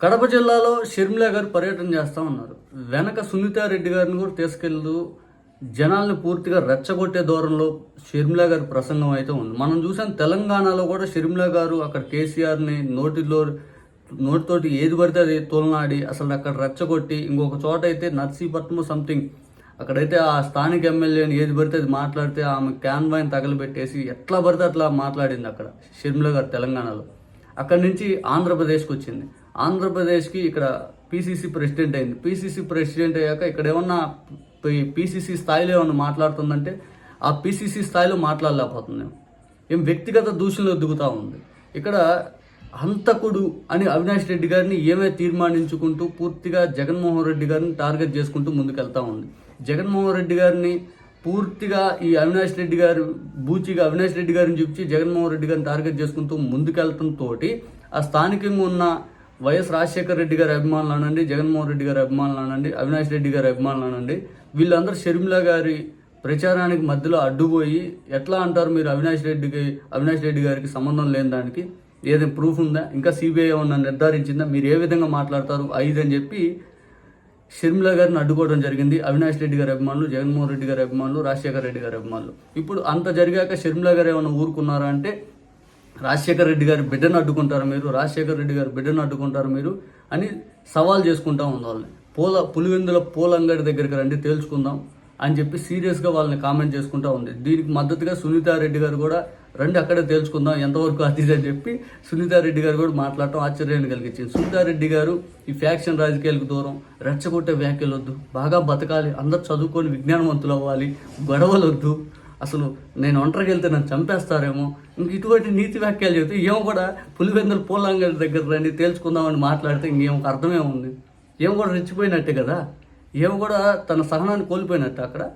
కడప జిల్లాలో షర్మిలా గారు పర్యటన చేస్తూ ఉన్నారు. వెనక సునీతారెడ్డి గారిని కూడా తీసుకెళ్తూ జనాల్ని పూర్తిగా రెచ్చగొట్టే దూరంలో షర్మిలా గారి ప్రసంగం అయితే ఉంది. మనం చూసాం తెలంగాణలో కూడా షర్మిలా గారు అక్కడ కేసీఆర్ని నోటిలో నోటితోటి ఏది పడితే అది తోలనాడి అసలు అక్కడ రెచ్చగొట్టి ఇంకొక చోట అయితే నర్సీపట్నం సంథింగ్ అక్కడైతే ఆ స్థానిక ఎమ్మెల్యేని ఏది పడితే అది మాట్లాడితే ఆమె క్యాన్ తగలబెట్టేసి ఎట్లా పడితే అట్లా మాట్లాడింది అక్కడ షర్మిల గారు తెలంగాణలో. అక్కడి నుంచి ఆంధ్రప్రదేశ్కి వచ్చింది. ఆంధ్రప్రదేశ్కి ఇక్కడ పీసీసీ ప్రెసిడెంట్ అయింది. పీసీసీ ప్రెసిడెంట్ అయ్యాక ఇక్కడ ఏమన్నా పీసీసీ స్థాయిలో ఏమన్నా మాట్లాడుతుందంటే ఆ పీసీసీ స్థాయిలో మాట్లాడలేకపోతుంది ఏం వ్యక్తిగత దూషణలో దిగుతూ ఉంది. ఇక్కడ హంతకుడు అని అవినాష్ రెడ్డి గారిని ఏమే తీర్మానించుకుంటూ పూర్తిగా జగన్మోహన్ రెడ్డి గారిని టార్గెట్ చేసుకుంటూ ముందుకెళ్తా ఉంది. జగన్మోహన్ రెడ్డి గారిని పూర్తిగా ఈ అవినాష్ రెడ్డి గారు బూచిగా అవినాష్ రెడ్డి గారిని చూపించి జగన్మోహన్ రెడ్డి గారిని టార్గెట్ చేసుకుంటూ ముందుకెళ్ళడంతో ఆ స్థానికంగా ఉన్న వైఎస్ రాజశేఖర రెడ్డి గారి అభిమానులు అనండి జగన్మోహన్ రెడ్డి గారి అభిమానులు అనండి అవినాష్ రెడ్డి గారి అభిమానులు అనండి వీళ్ళందరూ షర్మిల గారి ప్రచారానికి మధ్యలో అడ్డుపోయి ఎట్లా అంటారు మీరు అవినాష్ రెడ్డికి అవినాష్ రెడ్డి గారికి సంబంధం లేని దానికి? ఏదైనా ప్రూఫ్ ఉందా? ఇంకా సిబిఐ ఏమన్నా నిర్ధారించిందా? మీరు ఏ విధంగా మాట్లాడతారు? ఐదు అని చెప్పి షర్మిల గారిని అడ్డుకోవడం జరిగింది. అవినాష్ రెడ్డి గారి అభిమానులు జగన్మోహన్ రెడ్డి గారి అభిమానులు రాజశేఖర రెడ్డి గారి అభిమానులు. ఇప్పుడు అంత జరిగాక షర్మిల గారు ఏమైనా ఊరుకున్నారా అంటే రాజశేఖర రెడ్డి గారి బిడ్డను అడ్డుకుంటారు మీరు రాజశేఖర రెడ్డి గారి బిడ్డను అడ్డుకుంటారు మీరు అని సవాల్ చేసుకుంటా ఉంది వాళ్ళని పూల పులివెందుల పూల అంగడి దగ్గరికి రండి తేల్చుకుందాం అని చెప్పి సీరియస్గా వాళ్ళని కామెంట్ చేసుకుంటా ఉంది. దీనికి మద్దతుగా సునీతారెడ్డి గారు కూడా రండి అక్కడే తేల్చుకుందాం ఎంతవరకు అది ఇది అని చెప్పి సునీతారెడ్డి గారు కూడా మాట్లాడటం ఆశ్చర్యాన్ని కలిగించింది. సునీతారెడ్డి గారు ఈ ఫ్యాక్షన్ రాజకీయాలకు దూరం రెచ్చగొట్టే వ్యాఖ్యలు వద్దు బాగా బతకాలి అందరు చదువుకొని విజ్ఞానవంతులు అవ్వాలి గొడవలు వద్దు అసలు నేను ఒంటరికి వెళ్తే నన్ను చంపేస్తారేమో. ఇంక ఇటువంటి నీతి వ్యాఖ్యలు చెబితే ఏమో కూడా పులివెందుల పూలంగడి దగ్గర రండి తేల్చుకుందామని మాట్లాడితే ఇంకేమో అర్థమే ఉంది. ఏమో కూడా రెచ్చిపోయినట్టే కదా. ఏమో కూడా తన సహనాన్ని కోల్పోయినట్టు అక్కడ.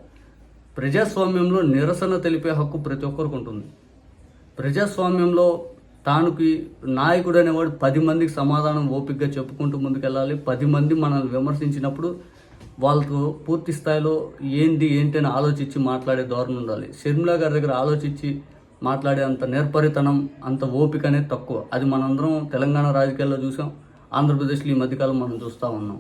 ప్రజాస్వామ్యంలో నిరసన తెలిపే హక్కు ప్రతి ఒక్కరికి ఉంటుంది. ప్రజాస్వామ్యంలో తానుకి నాయకుడు అనేవాడు పది మందికి సమాధానం ఓపికగా చెప్పుకుంటూ ముందుకెళ్ళాలి. పది మంది మనల్ని విమర్శించినప్పుడు వాళ్ళతో పూర్తి స్థాయిలో ఏంటి ఏంటి అని ఆలోచించి మాట్లాడే ధోరణి ఉండాలి. షర్మిలా గారి దగ్గర ఆలోచించి మాట్లాడే అంత నేర్పరితనం అంత ఓపిక అనేది తక్కువ. అది మనందరం తెలంగాణ రాజకీయాల్లో చూసాం. ఆంధ్రప్రదేశ్లో ఈ మధ్యకాలం మనం చూస్తూ ఉన్నాం.